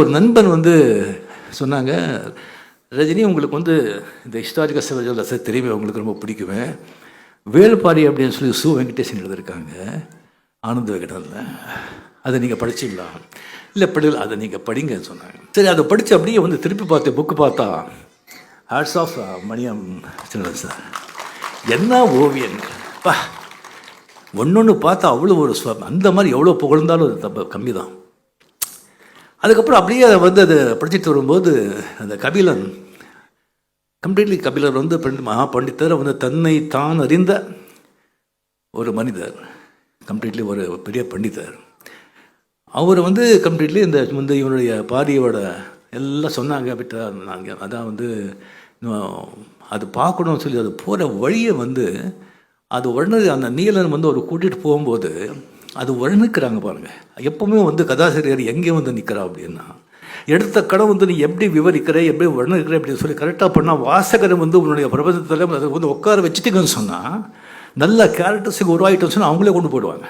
ஒரு நண்பன் வந்து சொன்னாங்க ரஜினி உங்களுக்கு வந்து இந்த ஹிஸ்டாரிக்கல் சிவஜலசை தெரியுமே உங்களுக்கு ரொம்ப பிடிக்குமே. வேல்பாடி அப்படின்னு சொல்லி சு வெங்கடேசன் எழுதியிருக்காங்க. ஆனந்த விகடனில் அதை நீங்கள் படிச்சிங்களா? இல்லை படிக்கல. அதை நீங்கள் படிங்கன்னு சொன்னாங்க. சரி அதை படித்து அப்படியே வந்து திருப்பி பார்த்து புக்கு பார்த்தா. ஹேட்ஸ் ஆஃப் uh, மணியம் சின்ன சார். என்ன ஓவியன்? பா ஒன்று பார்த்தா அவ்வளோ ஒரு அந்த மாதிரி எவ்வளோ புகழ்ந்தாலும் அது தப்பு கம்மி தான் அதுக்கப்புறம் அப்படியே அதை வந்து அதை படிச்சுட்டு வரும்போது அந்த கபிலன் கம்ப்ளீட்லி கபிலர் வந்து மகா பண்டித்தர் வந்து தன்னை தான் அறிந்த ஒரு மனிதர் கம்ப்ளீட்லி ஒரு பெரிய பண்டிதர். அவர் வந்து கம்ப்ளீட்லி இந்த வந்து இவனுடைய பாரியோட எல்லாம் சொன்னாங்க விட்டா நாங்கள் அதான் வந்து அது பார்க்கணும்னு சொல்லி அது போகிற வழியை வந்து அது உடனே அந்த நீலன் வந்து அவர் கூட்டிகிட்டு போகும்போது அது வர்ணிக்கிறாங்க பாருங்க. எப்பவுமே வந்து கதாசிரியர் எங்கே வந்து நிற்கிறா அப்படின்னா எடுத்த கடன் வந்து நீ எப்படி விவரிக்கிற எப்படி வர்ணிக்கிற அப்படின்னு சொல்லி கரெக்டாக பண்ணால் வாசகரை வந்து உன்னுடைய பிரபஞ்சத்தில் அதை வந்து உட்கார வச்சுட்டீங்கன்னு சொன்னால் நல்ல கேரக்டர்ஸுக்கு உருவாகிட்டோம்னு சொன்னால் அவங்களே கொண்டு போடுவாங்க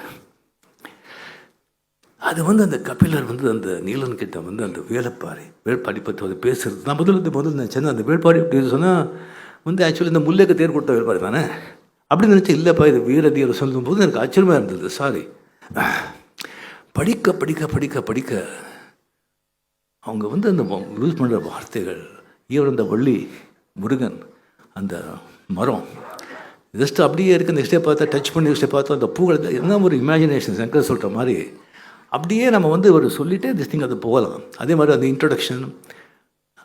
அது வந்து அந்த கபிலர் வந்து அந்த நீலன் கிட்ட வந்து அந்த வேலைப்பாறை வேள்பாடி பற்றி வந்து பேசுறது. நான் முதல்ல வந்து முதல்ல நினச்சேன் அந்த வேள்பாடி அப்படின்னு சொன்னால் வந்து ஆக்சுவலி இந்த முல்லைக்கு தேர் கொடுத்த வேள்பாடி தானே? அப்படின்னு நினச்சி இல்லைப்பா இது வீரதீர் சொல்லும்போது எனக்கு ஆச்சரியமாக இருந்தது சாரி படிக்க படிக்க படிக்க படிக்க அவங்க வந்து அந்த யூஸ் பண்ணுற வார்த்தைகள் இவர் அந்த வள்ளி முருகன் அந்த மரம் ஜஸ்ட் அப்படியே இருக்குது அந்த ஸ்டே பார்த்தா டச் பண்ணி ஸ்டே பார்த்தா அந்த பூக்கள் என்ன ஒரு இமேஜினேஷன் சங்கர் சொல்கிற மாதிரி. அப்படியே நம்ம வந்து ஒரு சொல்லிவிட்டு திஸ் திங் அது போகலாம். அதே மாதிரி அந்த இன்ட்ரடக்ஷன்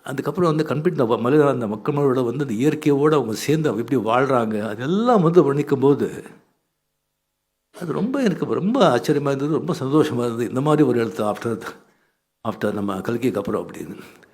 அதுக்கப்புறம் வந்து கம்ப்ளீட் அந்த மலையாள அந்த மக்களோட வந்து அந்த இயற்கையோடு அவங்க சேர்ந்து அவங்க எப்படி வாழ்கிறாங்க அதெல்லாம் வந்து வர்ணிக்கும் போது அது ரொம்ப எனக்கு ரொம்ப ஆச்சரியமாக இருந்தது ரொம்ப சந்தோஷமாக இருந்தது. இந்த மாதிரி ஒரு எழுத்து ஆஃப்டர் ஆஃப்டர் நம்ம கல்கிக்கு அப்புறம் அப்படின்னு.